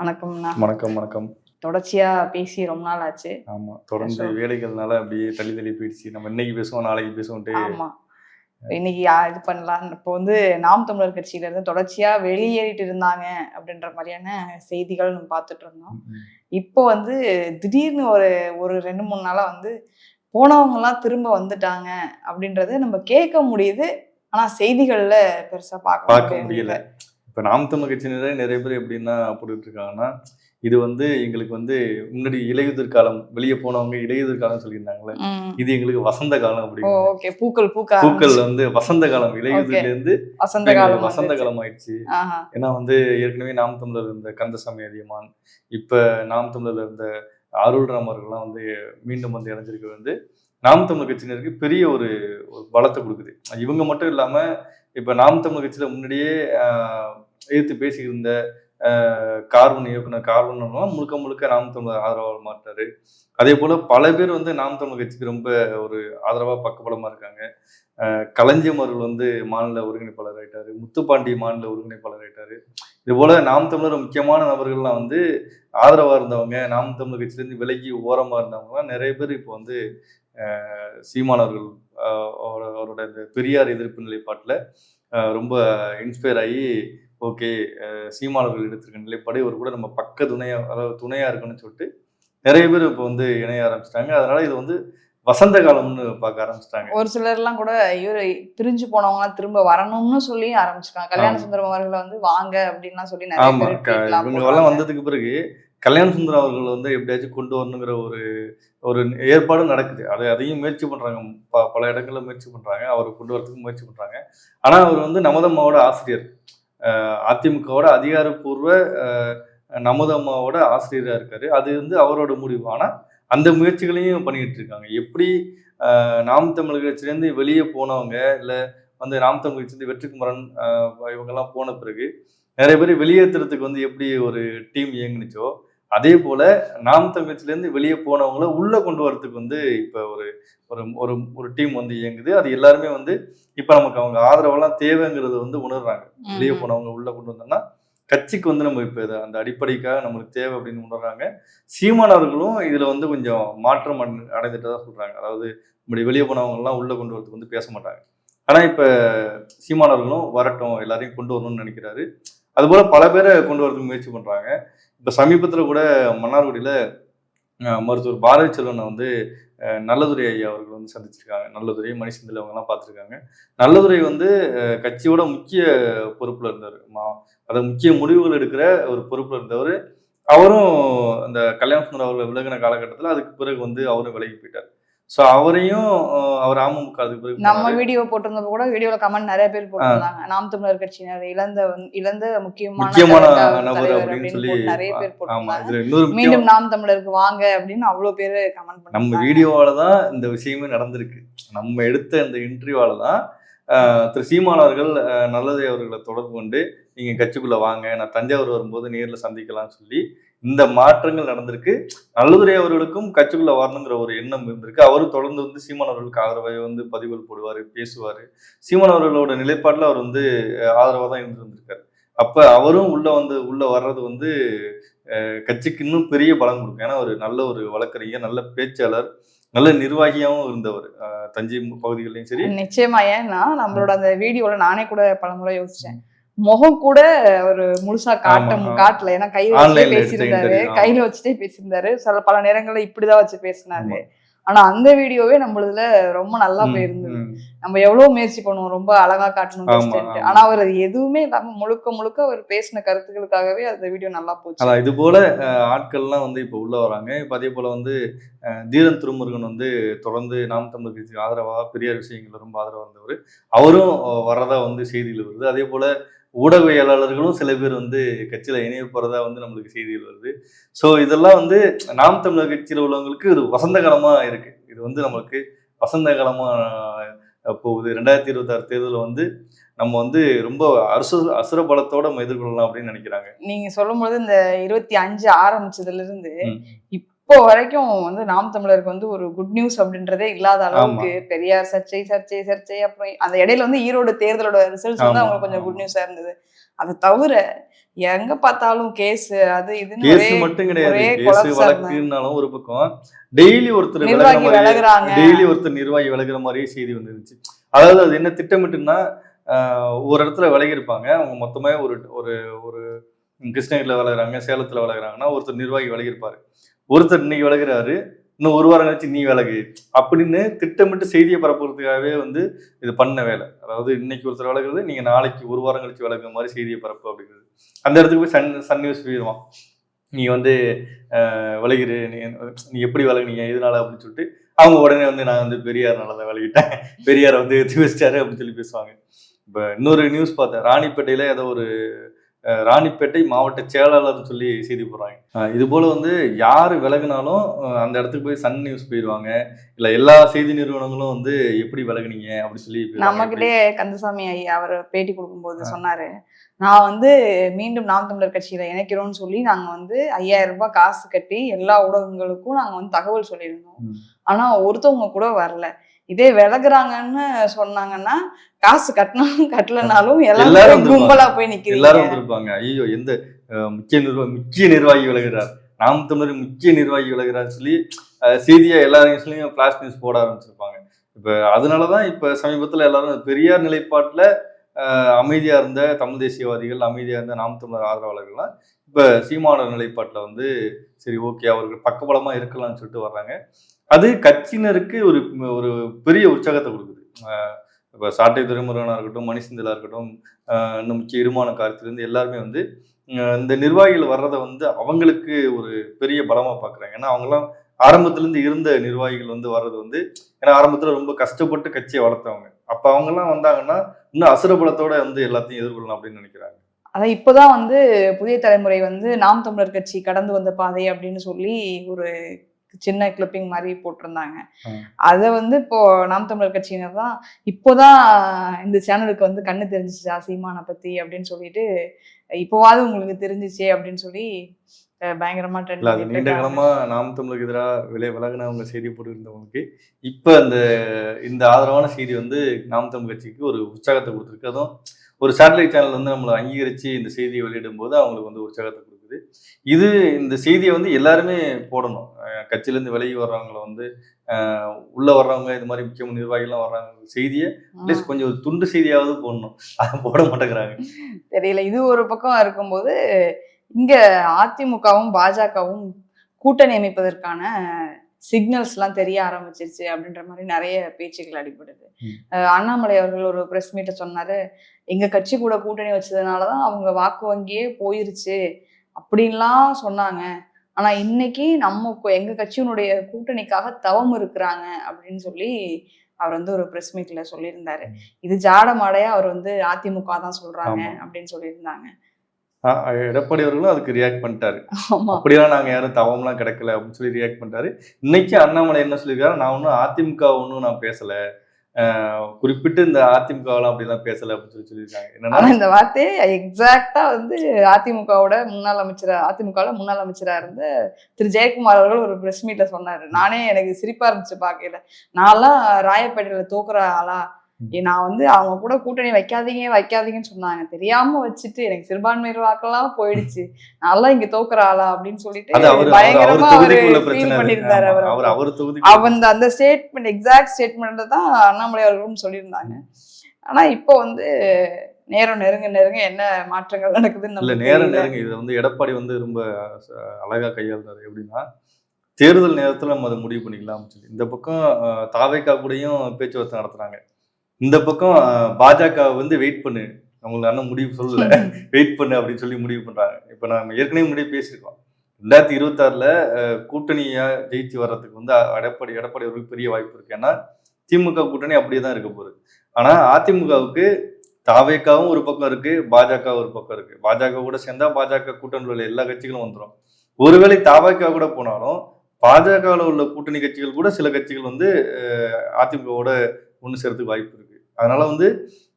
வணக்கம்ண்ணா வணக்கம் வணக்கம். தொடர்ச்சியா பேசி ரொம்ப நாள் ஆச்சு. ஆமா தொடர்ந்து வேலைகள்னால அப்படியே தள்ளி தள்ளி போயிடுச்சு. நம்ம இன்னைக்கு பேசுவோம் நாளைக்கு பேசுவோம்ட்டு ஆமா. இன்னைக்கு இது பண்ணலாம். இப்போ வந்து நாம் தமிழர் கட்சியில இருந்து தொடர்ச்சியா வெளியேறிட்டு இருந்தாங்க அப்படின்ற மாதிரியான செய்திகள் நம்ம பார்த்துட்டு இருந்தோம். இப்போ வந்து திடீர்னு ஒரு ஒரு ரெண்டு மூணு நாளா வந்து போனவங்க எல்லாம் திரும்ப வந்துட்டாங்க அப்படின்றத நம்ம கேட்க முடியுது. ஆனா செய்திகள்ல பெருசா பார்க்க முடியல. இப்ப நாம் தமிழ் கட்சியினரே நிறைய பேர் எப்படின்னா போட்டுட்டு இருக்காங்கன்னா இது வந்து எங்களுக்கு வந்து முன்னாடி இலையுதிர் காலம் வெளியே போனவங்க இலையுதிர் காலம் சொல்லியிருந்தாங்களே. இது எங்களுக்கு வசந்த காலம் அப்படின்னு பூக்கள் பூக்க பூக்கள். வந்து வசந்த காலம் இலையுதிர்ல இருந்து வசந்த காலம் வசந்த. காலம் ஆயிடுச்சு ஏன்னா வந்து ஏற்கனவே நாம் தமிழர் இருந்த கந்தசாமி அதியமான் இப்ப நாம் தமிழர் இருந்த அருள் ராமர்கள்லாம் வந்து மீண்டும் வந்து இணைஞ்சிருக்கு வந்து நாம் தமிழர் கட்சியினருக்கு பெரிய ஒரு பலத்தை கொடுக்குது இவங்க மட்டும் இல்லாம இப்போ நாம் தமிழ் கட்சியில் முன்னாடியே எதிர்த்து பேசியிருந்த கார்பன் கார்வன் இயக்குனர் கார்பன் முழுக்க முழுக்க நாம் தமிழர் ஆதரவாக மாட்டாரு அதே போல பல பேர் வந்து நாம் தமிழ் கட்சிக்கு ரொம்ப ஒரு ஆதரவாக பக்கபலமாக இருக்காங்க. கலைஞம் அவர்கள் வந்து மாநில ஒருங்கிணைப்பாளர் ஆயிட்டாரு. முத்துப்பாண்டி மாநில ஒருங்கிணைப்பாளர் ஆயிட்டாரு. இது போல நாம் தமிழர் முக்கியமான நபர்கள்லாம் வந்து ஆதரவாக இருந்தவங்க நாம் தமிழர் கட்சியிலேருந்து விலகி ஓரமாக இருந்தவங்கலாம் நிறைய பேர் இப்போ வந்து சீமானவர்கள் அவரோட- இந்த பெரியார் எதிர்ப்பு நிலைப்பாட்டில் ரொம்ப இன்ஸ்பயர் ஆகி ஓகே சீமான் அவர்கள் எடுத்திருக்க நிலைப்பாடு இவர் கூட நம்ம பக்க துணையா அதாவது துணையா இருக்கணும்னு சொல்லிட்டு நிறைய பேர் இப்போ வந்து இணைய ஆரம்பிச்சிட்டாங்க. அதனால இது வந்து வசந்த காலம்னு பார்க்க ஆரம்பிச்சிட்டாங்க. ஒரு சிலர் எல்லாம் கூட இவரு பிரிஞ்சு போனவங்க எல்லாம் திரும்ப வரணும்னு சொல்லி ஆரம்பிச்சிருக்காங்க கல்யாண. சுந்தரம் அவர்களை வந்து வாங்க அப்படின்லாம் சொல்லி நிறைய பேர் வந்ததுக்கு பிறகு கல்யாண சுந்தரம் அவர்கள் வந்து எப்படியாச்சும் கொண்டு வரணுங்கிற ஒரு ஒரு ஏற்பாடும் நடக்குது. அதை அதையும் முயற்சி பண்றாங்க. ப- பல இடங்கள்ல முயற்சி பண்றாங்க. அவரை கொண்டு வரதுக்கு முயற்சி பண்றாங்க. ஆனா அவர் வந்து நமதம்மாவோட ஆசிரியர். அதிமுகவோட அதிகாரப்பூர்வ நமதம்மாவோட ஆசிரியராக இருக்காரு. அது வந்து அவரோட முடிவு. ஆனா அந்த முயற்சிகளையும் பண்ணிட்டு இருக்காங்க. எப்படி நாம் தமிழ் கட்சியிலேருந்து வெளியே போனவங்க இல்லை வந்து நாம் தமிழ் கட்சியிலேருந்து வெற்றிக்குமரன் இவங்கெல்லாம் போன பிறகு நிறைய பேர் வெளியேற்றுறதுக்கு வந்து எப்படி ஒரு டீம் இயங்குனுச்சோ அதே போல நாம் தமிழச்சிலேருந்து வெளியே போனவங்கள உள்ள கொண்டு வரதுக்கு வந்து இப்போ ஒரு ஒரு ஒரு ஒரு டீம் வந்து இயங்குது. அது எல்லாருமே வந்து இப்போ நமக்கு அவங்க ஆதரவெல்லாம் தேவைங்கிறது வந்து உணர்றாங்க. வெளியே. போனவங்க உள்ள கொண்டு வந்தோம்னா கட்சிக்கு வந்து நம்ம இப்போ இதை அந்த அடிப்படைக்காக நம்மளுக்கு தேவை அப்படின்னு உணர்றாங்க. சீமானவர்களும் இதுல வந்து கொஞ்சம் மாற்றம் அடைந்து- அடைந்துட்டதா சொல்றாங்க. அதாவது இப்படி வெளியே போனவங்க எல்லாம் உள்ள கொண்டு வரதுக்கு வந்து பேச மாட்டாங்க. ஆனா இப்ப சீமானவர்களும் வரட்டும் எல்லாரையும் கொண்டு வரணும்னு நினைக்கிறாரு. அதுபோல பல பேரை கொண்டு வரதுக்கு முயற்சி பண்றாங்க. இப்போ சமீபத்தில் கூட மன்னார்குடியில் மருத்துவர் பாரதி செல்வனை வந்து நல்லதுரை ஐயா அவர்கள் வந்து சந்திச்சிருக்காங்க. நல்லதுரை மணிசந்தில் அவங்கெல்லாம் பார்த்துருக்காங்க. நல்லதுரை வந்து கட்சியோட முக்கிய பொறுப்பில் இருந்தார். மா அதை முக்கிய முடிவுகள் எடுக்கிற ஒரு பொறுப்பில் இருந்தவர். அவரும் அந்த கல்யாண சுந்தரம் அவர்கள் விலகின காலகட்டத்தில் அதுக்கு பிறகு வந்து அவரும் விலகி போயிட்டார். ஸோ அவரையும் அவர் அமமுக அதுக்கு நம்ம. வீடியோ போட்டிருந்தப்ப கூட வீடியோல கமெண்ட் நிறைய பேர் போட்டிருந்தாங்க. நாம் தமிழர் கட்சியினர் இழந்த இழந்த முக்கியமான நிறைய பேர் போட்டிருந்தாங்க. மீண்டும் நாம் தமிழருக்கு வாங்க அப்படின்னு அவ்வளவு பேரு கமெண்ட் நம்ம பண்ணாங்க வீடியோவால தான் இந்த விஷயமே நடந்திருக்கு. நம்ம எடுத்த இந்த இன்டர்வியூவால தான் திரு சீமான் அவர்கள் ஆஹ், நல்லதை அவர்களை தொடர்பு கொண்டு நீங்கள் கட்சிக்குள்ளே வாங்க நான் தஞ்சாவூர் வரும்போது நேரில் சந்திக்கலாம்னு சொல்லி இந்த மாற்றங்கள் நடந்திருக்கு. நல்லதுரை அவர்களுக்கும் கட்சிக்குள்ளே வரணுங்கிற ஒரு எண்ணம் இருந்திருக்கு. அவரும் தொடர்ந்து வந்து சீமான் அவர்களுக்கு ஆதரவாக வந்து பதிவுகள் போடுவார் பேசுவார். சீமான் அவர்களோட நிலைப்பாட்டில் அவர் வந்து ஆதரவாக தான் இருந்து வந்திருக்காரு. அப்போ அவரும் உள்ளே வந்து உள்ளே வர்றது வந்து கட்சிக்கு இன்னும் பெரிய பலம் கொடுக்கும். ஏன்னா ஒரு நல்ல ஒரு வழக்கறிஞர் நல்ல பேச்சாளர் நல்ல நிர்வாகியாகவும் இருந்தவர். தஞ்சை பகுதிகளிலும் சரி. நிச்சயமா ஏன்னா நம்மளோட அந்த வீடியோல நானே கூட பலமுறை யோசிச்சேன். முகம் கூட ஒரு முழுசா காட்ட. காட்டல. ஏன்னா கையில எடுத்த பேசியிருந்தாரு. கையில வச்சுட்டே பேசியிருந்தாரு. சில பல நேரங்கள்ல இப்படிதான் வச்சு பேசினாரு. ஆனா அந்த வீடியோவே நம்மளதுல ரொம்ப நல்லா போயிருந்தது. நம்ம எவ்வளவு முயற்சி பண்ணுவோம் ரொம்ப அழகா காட்டணும். ஆனா அவர் அது எதுவுமே இல்லாம முழுக்க முழுக்க அவர் பேசின கருத்துக்களுக்காகவே அந்த வீடியோ நல்லா போச்சு. அதான் இது போல அஹ், ஆட்கள்லாம் வந்து இப்போ உள்ள வராங்க. இப்போ அதே போல வந்து தீரன் திருமுருகன் வந்து தொடர்ந்து நாம் தமிழர் கட்சிக்கு ஆதரவாக பெரியார் விஷயங்கள் ரொம்ப ஆதரவாக இருந்தவர் அவரும் வர்றதா வந்து செய்திகள் வருது. அதே போல ஊடகவியலாளர்களும் சில பேர் வந்து கட்சியில இணைய போறதா வந்து நம்மளுக்கு செய்திகள் வருது. ஸோ இதெல்லாம் வந்து நாம் தமிழர் கட்சியில் உள்ளவங்களுக்கு ஒரு வசந்த காலமா இருக்கு. இது வந்து நம்மளுக்கு வசந்த காலமா அஹ், போகுது. ரெண்டாயிரத்தி இருபத்தாறு தேர்தலில் வந்து நம்ம வந்து ரொம்ப அரசு அசுர பலத்தோட எதிர்கொள்ளலாம் அப்படின்னு நினைக்கிறாங்க. நீங்க சொல்லும்போது இந்த இருபத்தி அஞ்சு ஆரம்பிச்சதுல இருந்து. இப்ப வரைக்கும் வந்து நாம் தமிழருக்கு வந்து ஒரு குட் நியூஸ் அப்படின்றதே இல்லாத அளவுக்கு பெரியார் சர்ச்சை சர்ச்சை சர்ச்சை அப்புறம் அந்த இடையில வந்து ஈரோடு தேர்தலோட ரிசல்ட்ஸ் வந்து அவங்களுக்கு கொஞ்சம். குட் நியூஸா இருந்தது. அதை தவிர எங்க பார்த்தாலும் கேஸ் அது இதுன்னு கேஸ் மட்டும் கிடையாது. கேஸ் வழக்குனாலும் ஒரு பக்கம் டெய்லி ஒருத்தர் நிர்வாகி விலகுறாங்க. டெய்லி ஒருத்தர் நிர்வாகி விலகுற மாதிரியே செய்தி வந்துருந்துச்சு அதாவது அது என்ன திட்டமிட்டுன்னா ஒரு இடத்துல விலகி இருப்பாங்க அவங்க மொத்தமே ஒரு ஒரு ஒரு கிருஷ்ணகிரியில் விலகுறாங்க சேலத்துல விலகுறாங்கன்னா ஒருத்தர் நிர்வாகி விலகி இருப்பாரு ஒருத்தர் இன்னைக்கு விலகிறாரு இன்னும் ஒரு வாரம் கழிச்சு நீ விலகு. அப்படின்னு திட்டமிட்டு செய்தியை பரப்புறதுக்காகவே வந்து இது பண்ண வேலை. அதாவது இன்னைக்கு ஒருத்தர் விலகுறது நீங்க நாளைக்கு ஒரு வாரம் கழிச்சு விலகுற மாதிரி செய்தியை பரப்பு அப்படிங்கிறது. அந்த இடத்துக்கு போய் சன் சன் நியூஸ் போயிடுவான் நீ வந்து ஆஹ், விலகிரு. நீ நீ எப்படி விலகுனீங்க? இதனால அப்படின்னு சொல்லிட்டு அவங்க உடனே வந்து நான் வந்து பெரியார்னால தான் விலகிட்டேன். பெரியாரை வந்து எத்தி வச்சிட்டாரு அப்படின்னு சொல்லி பேசுவாங்க. இப்போ இன்னொரு நியூஸ் பார்த்தேன். ராணிப்பேட்டையில ஏதோ ஒரு ராணிப்பேட்டை மாவட்ட செயலாளர்னு சொல்லி செய்தி போடுறாங்க. இது போல வந்து யார் விலகுனாலும் அந்த இடத்துக்கு போய் சன் நியூஸ் போயிடுவாங்க இல்ல எல்லா செய்தி நிறுவனங்களும் வந்து எப்படி விலகுனீங்க அப்படி சொல்லி. நம்மகிட்டே கந்தசாமி ஐயா அவர் பேட்டி கொடுக்கும்போது சொன்னாரு. நான் வந்து மீண்டும் நாம் தமிழர் கட்சியில இணைக்கிறோம்னு சொல்லி நாங்க வந்து ஐயாயிரம் ரூபாய் காசு கட்டி எல்லா ஊடகங்களுக்கும் நாங்க வந்து தகவல் சொல்லியிருந்தோம். ம். ஆனா ஒருத்தவங்க கூட வரல. இதே விலகுறாங்கன்னு சொன்னாங்கன்னா காசு கட்டினாலும் கட்டலனாலும் எல்லாரும். கும்பலா போய் நிக்கிறீங்க. எல்லாரும் வந்திருப்பாங்க. ஐயோ எந்த முக்கிய நிர்வாகி முக்கிய நிர்வாகி விலகுறார்? நாம் தமிழர் முக்கிய நிர்வாகி விலகுறார் சொல்லி செய்தியை எல்லா நியூஸ்லயும் ஃபிளாஷ் நியூஸ் போட ஆரம்பிச்சிருப்பாங்க. இப்ப அதனாலதான் இப்ப சமீபத்துல எல்லாரும் பெரியார் நிலைப்பாட்டுல அமைதியா இருந்த தமிழ் தேசியவாதிகள் அமைதியா இருந்த நாம் தமிழர் ஆதரவாளர்கள்லாம் இப்ப சீமானர் நிலைப்பாட்டுல வந்து சரி ஓகே அவர்கள் பக்கபலமா இருக்கலாம்னு சொல்லிட்டு வர்றாங்க. அது கட்சியினருக்கு ஒரு ஒரு பெரிய உற்சாகத்தை கொடுக்குது. இப்போ சாட்டை துறைமுருகனாக இருக்கட்டும் மணிசிந்தலாக இருக்கட்டும் இன்னும் முக்கிய இருமான காலத்திலிருந்து எல்லாருமே வந்து இந்த நிர்வாகிகள் வர்றதை வந்து அவங்களுக்கு ஒரு பெரிய பலமாக பார்க்குறாங்க ஏன்னா அவங்கெல்லாம் ஆரம்பத்துலேருந்து இருந்த நிர்வாகிகள் வந்து வர்றது வந்து ஏன்னா ஆரம்பத்தில் ரொம்ப கஷ்டப்பட்டு கட்சியை வளர்த்தவங்க. அப்போ அவங்கெல்லாம் வந்தாங்கன்னா இன்னும் அசுரபலத்தோட வந்து எல்லாத்தையும் எதிர்கொள்ளணும் அப்படின்னு நினைக்கிறாங்க. அதான் இப்போதான் வந்து புதிய தலைமுறை வந்து நாம் தமிழர் கட்சி கடந்து வந்த பாதை அப்படின்னு சொல்லி ஒரு சின்ன கிளிப்பிங் மாதிரி போட்டிருந்தாங்க. அதை வந்து இப்போ நாம் தமிழர் கட்சியினர் தான் இப்போதான் இந்த சேனலுக்கு வந்து கண்ணு தெரிஞ்சிச்சா சீமானை பத்தி அப்படின்னு சொல்லிட்டு இப்போவாது உங்களுக்கு தெரிஞ்சிச்சே அப்படின்னு சொல்லி பயங்கரமா ட்ரெண்ட் அது நீண்ட காலமா நாம் தமிழுக்கு எதிராக விலை விலகினவங்க செய்தி போட்டு இருந்தவங்களுக்கு இப்ப அந்த இந்த ஆதரவான செய்தி வந்து நாம் தமிழ் கட்சிக்கு ஒரு உற்சாகத்தை கொடுத்துருக்கு. அதுவும் ஒரு சேட்டலைட் சேனல் வந்து நம்மளை அங்கீகரிச்சு இந்த செய்தியை வெளியிடும் போது அவங்களுக்கு வந்து உற்சாகத்தை கொடுக்குது. இது இந்த செய்தியை வந்து எல்லாருமே போடணும். அஹ் கட்சியில இருந்து விலகி வர்றவங்கள வந்து உள்ள வர்றவங்க இது மாதிரி முக்கிய நிர்வாகிகள்லாம் வர்றாங்க. செய்தியை அட்லீஸ்ட் கொஞ்சம் ஒரு துண்டு செய்தியாவது போடணும். அதை போட மாட்டேங்கிறாங்க. தெரியல. இது ஒரு பக்கம் இருக்கும்போது இங்க அதிமுகவும் பாஜகவும் கூட்டணி அமைப்பதற்கான சிக்னல்ஸ் எல்லாம் தெரிய ஆரம்பிச்சிருச்சு அப்படின்ற மாதிரி நிறைய பேச்சுக்கள் அடிபடுது. அண்ணாமலை அவர்கள் ஒரு பிரஸ் மீட்டை சொன்னாரு. எங்க கட்சி கூட கூட்டணி வச்சதுனாலதான் அவங்க வாக்கு வங்கியே போயிருச்சு அப்படின்லாம் சொன்னாங்க. ஆனா இன்னைக்கு நம்ம எங்க கட்சியினுடைய கூட்டணிக்காக தவம் இருக்கிறாங்க அப்படின்னு சொல்லி அவர் வந்து ஒரு பிரஸ் மீட்ல சொல்லியிருந்தாரு. இது ஜாட மாடையா அவர் வந்து அதிமுக தான் சொல்றாங்க. அப்படின்னு சொல்லியிருந்தாங்க. எடப்பாடி அவர்களும் அதுக்கு ரியாக்ட் பண்ணிட்டாரு. ஆமா. அப்படியெல்லாம் நாங்க யாரும் தவம்லாம் கிடைக்கல அப்படின்னு சொல்லி ரியாக்ட் பண்ணிட்டாரு. இன்னைக்கு அண்ணாமலை என்ன சொல்லியிருக்காரு? நான் ஒன்றும் அதிமுக ஒன்றும் நான் பேசல. குறிப்பிட்டு இந்த அதிமுகவெல்லாம் அப்படிலாம் பேசல அப்படின்னு சொல்லி சொல்லியிருக்காங்க. என்னன்னா இந்த வார்த்தையை எக்ஸாக்டா வந்து அதிமுகவோட முன்னாள் அமைச்சரா அதிமுகவில் முன்னாள் அமைச்சரா இருந்த திரு. ஜெயக்குமார் அவர்கள் ஒரு பிரஸ் மீட்ல சொன்னாரு. நானே எனக்கு சிரிப்பா இருந்துச்சு பார்க்கல நான்லாம் ராயப்பேட்டையில தோக்குற ஆளா? நான் வந்து அவங்க கூட கூட்டணி வைக்காதீங்க வைக்காதீங்கன்னு சொன்னாங்க. தெரியாம வச்சுட்டு எனக்கு சிறுபான்மையர் வாக்கெல்லாம் போயிடுச்சு. நான்லாம் இங்க தோக்குற ஆளா அப்படின்னு சொல்லிட்டு பயங்கரமா அவரு ஃபீல். பண்ணியிருந்தாரு அவர் அவன் அந்த ஸ்டேட்மெண்ட் எக்ஸாக்ட் ஸ்டேட்மெண்ட் தான் அண்ணாமலை அவர்களும் சொல்லியிருந்தாங்க. ஆனா இப்போ வந்து நேரம் நெருங்க நெருங்க என்ன மாற்றங்கள் நடக்குதுன்னு இல்ல நேரம். நேரங்க. இது வந்து எடப்பாடி வந்து ரொம்ப அழகா கையாளுறாரு. எப்படின்னா தேர்தல் நேரத்துல நம்ம அதை முடிவு பண்ணிக்கலாம் சொல்லி. இந்த பக்கம் தாவேக்கா கூடயும் பேச்சுவார்த்தை நடத்துறாங்க. இந்த பக்கம் பாஜக வந்து வெயிட் பண்ணு. அவங்களுக்கு அண்ணன் முடிவு சொல்லல. வெயிட் பண்ணு அப்படின்னு சொல்லி முடிவு பண்றாங்க. இப்ப நம்ம ஏற்கனவே முடிவு பேசியிருக்கோம். ரெண்டாயிரத்தி இருபத்தாறுல கூட்டணியா ஜெயிச்சு வர்றதுக்கு வந்து எடப்பாடி எடப்பாடி அவர்களுக்கு பெரிய வாய்ப்பு இருக்கு. ஏன்னா திமுக கூட்டணி அப்படியே தான் இருக்க போகுது. ஆனா அதிமுகவுக்கு தாவேக்காவும் ஒரு பக்கம் இருக்கு பாஜக ஒரு பக்கம் இருக்கு. பாஜக கூட சேர்ந்தா பாஜக கூட்டணியில் உள்ள எல்லா கட்சிகளும் வந்துடும் ஒருவேளை தாவேக்கா கூட போனாலும் பாஜகவில் உள்ள கூட்டணி கட்சிகள் கூட சில கட்சிகள் வந்து அதிமுகவோட ஒன்று சேர்றதுக்கு வாய்ப்பு இருக்கு. அதனால வந்து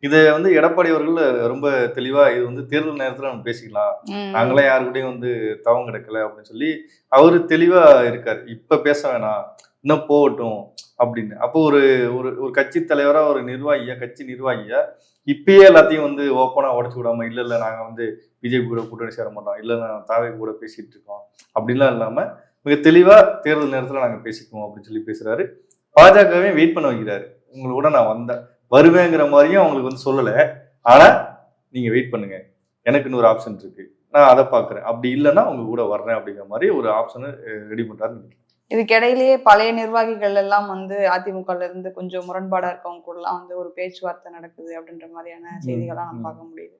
இதை வந்து எடப்பாடி அவர்கள் ரொம்ப தெளிவா இது வந்து தேர்தல் நேரத்துல நம்ம பேசிக்கலாம். நாங்களாம் யாருக்கிட்டையும் வந்து தவம் கிடக்கல அப்படின்னு சொல்லி அவரு தெளிவா இருக்காரு. இப்ப பேச வேணாம். இன்னும் போகட்டும் அப்படின்னு. அப்போ ஒரு ஒரு ஒரு கட்சி தலைவரா ஒரு நிர்வாகியா கட்சி நிர்வாகியா இப்பயே எல்லாத்தையும் வந்து ஓப்பனா உடச்சு விடாம இல்ல இல்ல நாங்க வந்து பிஜேபி கூட கூட்டணி சேர மாட்டோம். இல்ல நான் தாவை கூட பேசிட்டு இருக்கோம். அப்படின்லாம் இல்லாம மிக தெளிவா தேர்தல் நேரத்துல நாங்க பேசிக்குவோம் அப்படின்னு சொல்லி பேசுறாரு. பாஜகவே வெயிட் பண்ண வைக்கிறாரு. உங்களோட நான் வந்தேன். வருவேங்கிற மாதிரியும் அவங்களுக்கு வந்து சொல்லல. ஆனா நீங்க வெயிட் பண்ணுங்க. எனக்கு இன்னொரு ஆப்ஷன் இருக்கு. நான் அதை பாக்குறேன் அப்படி இல்லைன்னா உங்க கூட வர்றேன் அப்படிங்கிற மாதிரி ஒரு ஆப்ஷனை ரெடி நினைக்கிறேன். இதுக்கிடையிலேயே பழைய நிர்வாகிகள் எல்லாம் வந்து அதிமுகல இருந்து கொஞ்சம் முரண்பாடா இருக்கவங்க கூட எல்லாம் வந்து ஒரு பேச்சுவார்த்தை நடக்குது அப்படின்ற மாதிரியான செய்திகள்லாம் நம்ம. பார்க்க முடியுது.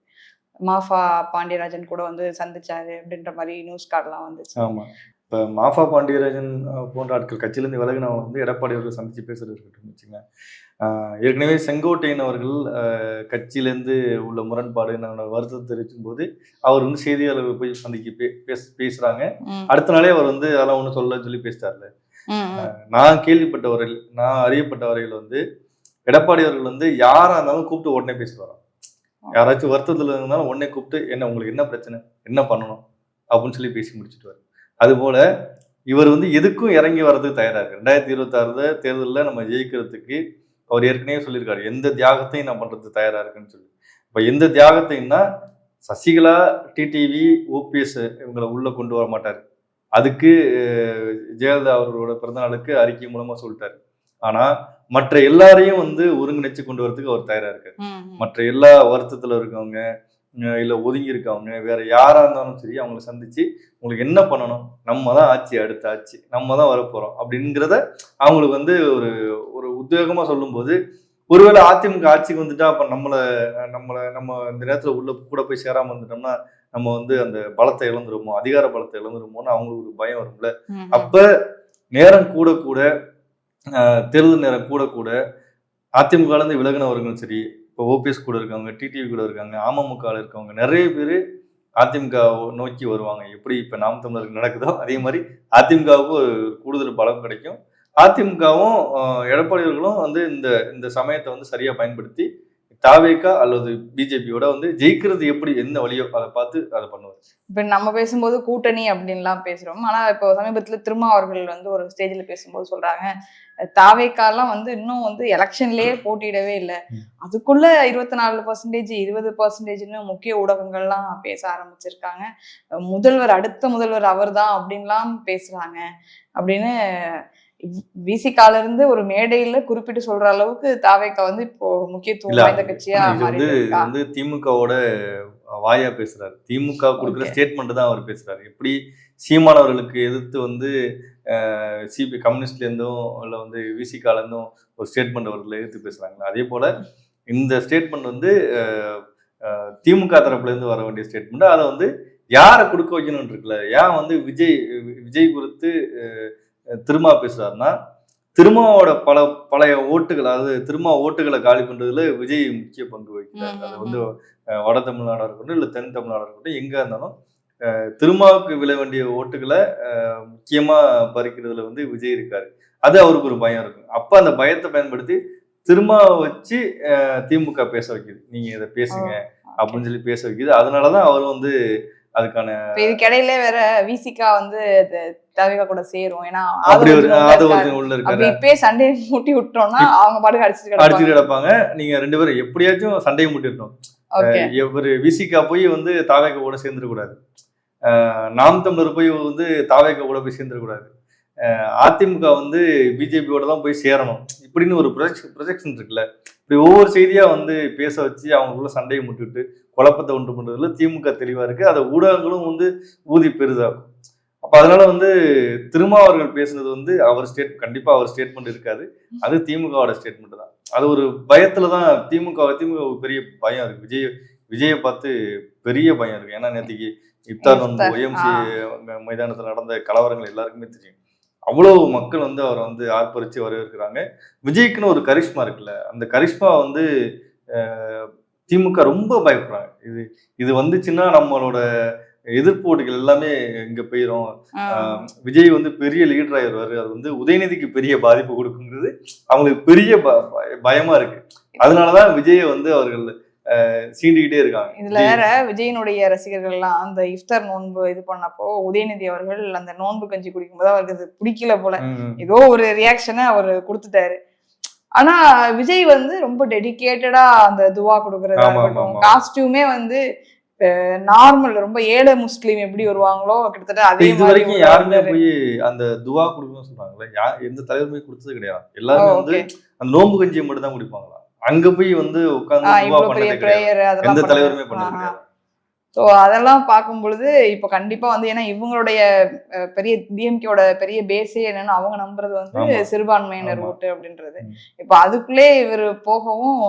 மாஃபா பாண்டியராஜன் கூட வந்து சந்திச்சாரு அப்படின்ற மாதிரி நியூஸ் கார்டெல்லாம் வந்துச்சு. ஆமா. இப்ப மாஃபா பாண்டியராஜன் போன்ற ஆட்கள் கட்சியிலேருந்து விலகினவங்க வந்து எடப்பாடி அவர்கள் சந்திச்சு பேசுறது இருக்கட்டும் வச்சுங்க. ஏற்கனவே செங்கோட்டையன் அவர்கள் கட்சியிலேருந்து உள்ள முரண்பாடு என்னோட வருத்தத்தை தெரிவிக்கும் போது அவர் வந்து செய்தியாளர்கள் போய் சந்திக்க பே- பேச பேசுறாங்க. ம், அடுத்த நாளே அவர் வந்து அதெல்லாம் ஒன்றும் சொல்லலன்னு சொல்லி பேசிட்டார்ல. நான் கேள்விப்பட்ட வரையில் நான் அறியப்பட்ட வரையில் வந்து எடப்பாடி அவர்கள் வந்து யாரா இருந்தாலும் கூப்பிட்டு உடனே பேசுவாராம் யாராச்சும் வருத்தத்துல இருந்தாலும் உடனே கூப்பிட்டு என்ன உங்களுக்கு என்ன பிரச்சனை? என்ன பண்ணணும்? அப்படின்னு சொல்லி பேசி முடிச்சிட்டு அதுபோல இவர் வந்து எதுக்கும் இறங்கி வர்றதுக்கு தயாரா இருக்கு ரெண்டாயிரத்தி இருபத்தி தேர்தலில் நம்ம ஜெயிக்கிறதுக்கு அவர் ஏற்கனவே சொல்லியிருக்காரு எந்த தியாகத்தையும் நான் பண்றதுக்கு தயாரா இருக்குன்னு சொல்லி. இப்ப எந்த தியாகத்தையும்னா சசிகலா டிடிவி ஓபிஎஸ் இவங்களை உள்ள கொண்டு வர மாட்டார். அதுக்கு ஜெயலலிதா அவர்களோட பிறந்தநாளுக்கு அறிக்கை மூலமா சொல்லிட்டாரு. ஆனா மற்ற எல்லாரையும் வந்து ஒருங்கிணைச்சு கொண்டு வரதுக்கு அவர் தயாரா இருக்காரு. மற்ற எல்லா வருத்தத்துல இருக்கவங்க இல்ல ஒதுங்கி இருக்கவங்க வேற யாரா இருந்தாலும் சரி அவங்கள சந்திச்சு உங்களுக்கு என்ன பண்ணணும் நம்ம தான் ஆட்சி அடுத்த ஆட்சி நம்ம தான் வரப்போறோம் அப்படிங்கிறத அவங்களுக்கு வந்து ஒரு ஒரு உத்வேகமா சொல்லும்போது ஒருவேளை அதிமுக ஆட்சிக்கு வந்துட்டா அப்ப நம்மள நம்மள நம்ம இந்த நேரத்துல உள்ள கூட போய் சேராம இருந்துட்டோம்னா நம்ம வந்து அந்த பலத்தை இழந்துருமோ அதிகார பலத்தை இழந்துருமோன்னு அவங்களுக்கு ஒரு பயம் வரும்ல. அப்ப நேரம் கூட கூட தேர்தல் நேரம் கூட கூட அதிமுக இருந்து விலகினவர்களும் சரி இப்போ ஓபிஎஸ் கூட இருக்கவங்க டிடிவி கூட இருக்காங்க அமமுகவில் இருக்கவங்க நிறைய பேர் அதிமுக நோக்கி வருவாங்க. எப்படி இப்போ நாம் தமிழருக்கு நடக்குதோ அதே மாதிரி அதிமுகவுக்கு ஒரு கூடுதல் பலம் கிடைக்கும். அதிமுகவும் எடப்பாடியர்களும் வந்து இந்த இந்த சமயத்தை வந்து சரியாக பயன்படுத்தி தாவேக்கா அல்லது பிஜேபியோட வந்து ஜெயிக்கிறது எப்படி என்ன வழியோ அதை பார்த்து அதை பண்ணுவார். இப்போ நம்ம பேசும்போது கூட்டணி அப்படின்லாம் பேசுறோம். ஆனா இப்போ சமீபத்துல திருமா அவர்கள் வந்து ஒரு ஸ்டேஜ்ல பேசும்போது சொல்றாங்க தாவேக்காலாம் வந்து இன்னும் வந்து எலெக்ஷன்லயே போட்டியிடவே இல்லை. அதுக்குள்ள இருபத்தி நாலு பர்சன்டேஜ் இருபது பர்சன்டேஜ்னு முக்கிய ஊடகங்கள்லாம் பேச ஆரம்பிச்சிருக்காங்க. முதல்வர் அடுத்த முதல்வர் அவர் தான் அப்படின்லாம் பேசுறாங்க அப்படின்னு விசிகால இருந்து ஒரு மேடையில குறிப்பிட்டு சொல்ற அளவுக்கு தாவேக்கா வந்து இப்போ முக்கியத்துவம் வாய்ந்த கட்சியா வந்து வந்து திமுகவோட வாயா பேசுறாரு. திமுக கொடுக்குற. ஸ்டேட்மெண்ட் தான் அவர் பேசுறாரு. எப்படி சீமானவர்களுக்கு எதிர்த்து வந்து சிபி கம்யூனிஸ்ட்ல இருந்தும் இல்ல வந்து விசிகால இருந்தும் ஒரு ஸ்டேட்மெண்ட் அவர்கள் எதிர்த்து பேசுறாங்களா? அதே போல இந்த ஸ்டேட்மெண்ட் வந்து திமுக தரப்புல இருந்து வர வேண்டிய ஸ்டேட்மெண்ட் அதை வந்து யாரை கொடுக்க வைக்கணும்னு இருக்குல்ல? ஏன் வந்து விஜய் விஜய் குறித்து திருமா பேசுறாருன்னா திருமாவோட பல பழைய ஓட்டுகள் அதாவது திருமா ஓட்டுகளை காலி பண்றதுல விஜய் முக்கிய பங்கு வகிக்கிறார். அது வந்து வட தமிழ்நாடா இருக்கட்டும் இல்ல தென் தமிழ்நாடா இருக்கட்டும் எங்க இருந்தாலும் திருமாவுக்கு விழ வேண்டிய ஓட்டுகளை அஹ், முக்கியமா பறிக்கிறதுல வந்து விஜய் இருக்காரு. அது அவருக்கு ஒரு பயம் இருக்கும். அப்ப அந்த பயத்தை பயன்படுத்தி திருமாவை வச்சு திமுக பேச வைக்குது. நீங்க இதை பேசுங்க அப்படின்னு சொல்லி பேச வைக்குது. அதனாலதான் அவர் வந்து அதுக்கான இதுக்கிடையில வேற விசிகா வந்து தவிகா கூட சேரும். ஏன்னா உள்ள அது இருக்காரு. உள்ள இருக்காரு. இப்பயே சண்டே மூட்டி விட்டோம்னா அவங்க பாட்டுக்கு அடிச்சுட்டு அடிச்சுட்டு கிடப்பாங்க. நீங்க ரெண்டு பேரும் எப்படியாச்சும் சண்டையை முட்டிடணும் இவர் விசிகா போய் வந்து தாவேக கூட சேர்ந்துடக்கூடாது. நாம் தமிழர் போய் வந்து தாவேக கூட போய் சேர்ந்துடக்கூடாது. அதிமுக வந்து பிஜேபியோட தான் போய் சேரணும். இப்படின்னு ஒரு ப்ரொஜெக்ஷன் ப்ரொஜெக்ஷன் இருக்குல்ல. இப்படி ஒவ்வொரு செய்தியா வந்து பேச வச்சு அவங்களுக்குள்ள சண்டையை முட்டிவிட்டு குழப்பத்தை உண்டு பண்றதுல திமுக தெளிவா இருக்கு. அதை ஊடகங்களும் வந்து ஊதி பெரிதாகும் அப்ப அதனால வந்து திருமாவர்கள் பேசுனது வந்து அவர் ஸ்டேட் கண்டிப்பா அவர் ஸ்டேட்மெண்ட் இருக்காது. அது திமுகவோட ஸ்டேட்மெண்ட் தான். அது ஒரு பயத்துல தான் திமுக திமுக பெரிய பயம் இருக்கு. விஜய் விஜயை பார்த்து பெரிய பயம் இருக்கு. ஏன்னா நேற்றுக்கு இப்தார் இஃப்தார், ஒய்எம்சி மைதானத்தில் நடந்த கலவரங்கள் எல்லாருக்குமே தெரியும். அவ்வளவு மக்கள் வந்து அவரை வந்து ஆர்ப்பரிச்சு வரவேற்கிறாங்க. விஜய்க்குன்னு ஒரு கரிஷ்மா இருக்குல்ல அந்த கரிஷ்மா வந்து திமுக ரொம்ப பயப்படுறாங்க. இது இது வந்துச்சுன்னா நம்மளோட எதிர்ப்பு ஓட்டுகள் எல்லாமே இங்க போயிடும் விஜய் வந்து பெரிய லீடர் ஆயிடுவாரு. அது வந்து உதயநிதிக்கு பெரிய பாதிப்பு கொடுக்குங்கிறது அவங்களுக்கு பெரிய பயமா இருக்கு. அதனாலதான் விஜயை வந்து அவர்கள் சீண்டிக்கிட்டே இருக்காங்க. இதுல வேற விஜயனுடைய ரசிகர்கள் எல்லாம் அந்த இஃப்தார் நோன்பு இது பண்ணப்போ உதயநிதி அவர்கள் அந்த நோன்பு கஞ்சி குடிக்கும்போது அவருக்கு அது பிடிக்கல போல. ஏதோ ஒரு ரியாக்ஷனை அவர் கொடுத்துட்டாரு. ஆனா விஜய் வந்து ரொம்ப டெடிகேட்டடா அந்த துவா கொடுக்கறதா இருக்கட்டும். காஸ்டியூமே வந்து நார்மல் ரொம்ப ஏழை முஸ்லீம் எப்படி வருவாங்களோ கிட்டத்தட்ட அதே இது வரைக்கும் யாருமே. போய் அந்த துவா கொடுக்கணும்னு சொல்றாங்களே யா எந்த தலைவருமே கொடுத்தது கிடையாது. எல்லாருமே வந்து. அந்த நோன்பு கஞ்சியை மட்டும் தான் குடிப்பாங்களா? அங்க போய் வந்து உட்கார்ந்து எந்த. தலைவருமே. கிடையாது ஸோ அதெல்லாம் பார்க்கும் பொழுது இப்போ கண்டிப்பா வந்து ஏன்னா இவங்களுடைய பெரிய டிஎம்கேவோட பெரிய பேஸே என்னன்னா அவங்க நம்புறது வந்து. சிறுபான்மையினர். ஓட்டு அப்படின்றது. இப்போ அதுக்குள்ளே இவர் போகவும்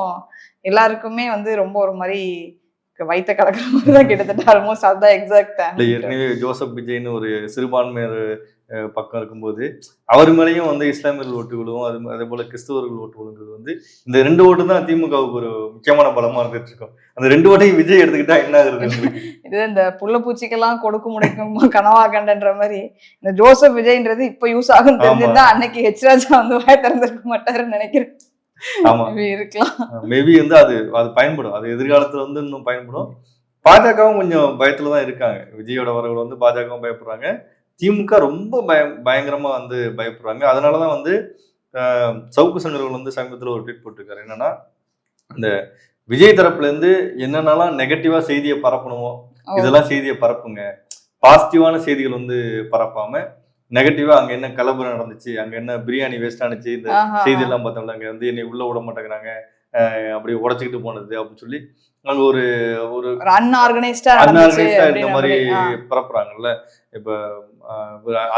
எல்லாருக்குமே வந்து ரொம்ப ஒரு மாதிரி வைத்த கலக்கிற மாதிரி தான் கிட்டத்தட்ட ஆல்மோஸ்ட் அதுதான் எக்ஸாக்ட் ஏற்கனவே ஜோசப் விஜய்னு ஒரு சிறுபான்மையர் அஹ், பக்கம் இருக்கும்போது அவர் மேலேயும் வந்து இஸ்லாமியர்கள் ஓட்டுகளும் அது அதே போல கிறிஸ்தவர்கள் ஓட்டுகளுங்கிறது வந்து இந்த ரெண்டு ஓட்டு தான் திமுகவுக்கு ஒரு முக்கியமான பலமா இருந்துட்டு இருக்கும். அந்த ரெண்டு ஓட்டையும் விஜய் எடுத்துக்கிட்டா என்ன உங்களுக்கு இது இந்த புள்ள பூச்சிக்கெல்லாம் கொடுக்க முடிக்கும் கனவா கண்டன்ற மாதிரி. இந்த ஜோசப் விஜய்ன்றது இப்ப யூஸ் ஆகும் தெரிஞ்சிருந்தா அன்னைக்கு ஹெச் ராஜா வந்து வாய திறந்திருக்க மாட்டாருன்னு நினைக்கிறேன். ஆமா. இருக்கலாம். மேபி வந்து அது அது பயன்படும். அது எதிர்காலத்துல வந்து இன்னும் பயன்படும். பாஜகவும் கொஞ்சம் பயத்துல தான் இருக்காங்க. விஜயோட வரவுல வந்து பாஜகவும் பயப்படுறாங்க. திமுக ரொம்ப பய பயங்கரமா வந்து பயப்படுறாங்க அதனாலதான் வந்து ஆஹ், சவுக்கு சங்கர்கள் வந்து சமீபத்துல ஒரு ட்வீட் போட்டிருக்காரு என்னன்னா இந்த விஜய் தரப்புல இருந்து என்னென்னலாம் நெகட்டிவா செய்தியை பரப்பணுமோ. இதெல்லாம் செய்தியை பரப்புங்க பாசிட்டிவான செய்திகள் வந்து பரப்பாம நெகட்டிவா அங்க என்ன கலவரம் நடந்துச்சு அங்க என்ன பிரியாணி வேஸ்ட் ஆனுச்சு இந்த. செய்தி எல்லாம் பார்த்தோம்ல அங்க வந்து என்னை உள்ள விட மாட்டேங்கிறாங்க அப்படி உடைச்சுக்கிட்டு போனது அப்படின்னு சொல்லி அங்க ஒரு ஒரு அன்ஆர்கனைஸ்டா அன்ஆர்கனைஸ்டா இந்த மாதிரி மாதிரி. பரப்புறாங்கல்ல. இப்ப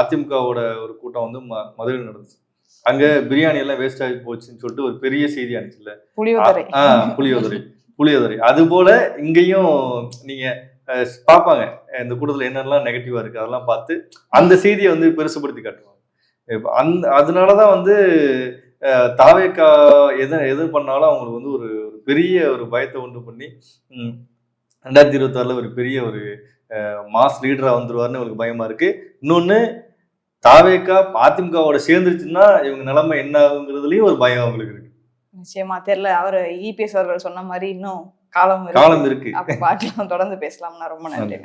அதிமுகவோட ஒரு கூட்டம் வந்து ம- மதுரையில் நடந்துச்சு. அங்க பிரியாணி எல்லாம் வேஸ்ட் ஆகி போச்சுன்னு சொல்லிட்டு ஒரு பெரிய செய்தி அனுச்சுல புளியோதரை. ஆஹ் புளியோதரை. புளியோதரை. அது போல இங்கேயும் நீங்க பார்ப்பாங்க. இந்த கூட்டத்துல என்னெல்லாம் நெகட்டிவா இருக்கு அதெல்லாம் பார்த்து அந்த செய்தியை வந்து பெருசுபடுத்தி காட்டுவாங்க. அந்த அதனாலதான் வந்து தாவேக்கா எது எது பண்ணாலும் அவங்களுக்கு வந்து ஒரு ஒரு பெரிய ஒரு பயத்தை உண்டு பண்ணி ரெண்டாயிரத்தி இருபத்தாறுல ஒரு பெரிய ஒரு மாஸ் லீடரா வந்துருவாருன்னு அவங்களுக்கு பயமா இருக்கு. இன்னொன்னு தாவேக்கா அதிமுகவோட சேர்ந்துருச்சுன்னா இவங்க நிலைமை என்ன ஆகுங்கிறதுலயும் ஒரு பயம் அவங்களுக்கு இருக்கு. நிச்சயமா தெரியல. அவரு இபிஎஸ் அவர்கள் சொன்ன மாதிரி இன்னும் காலம். காலம் இருக்கு. பார்க்கலாம் தொடர்ந்து பேசலாம்னா ரொம்ப நன்றி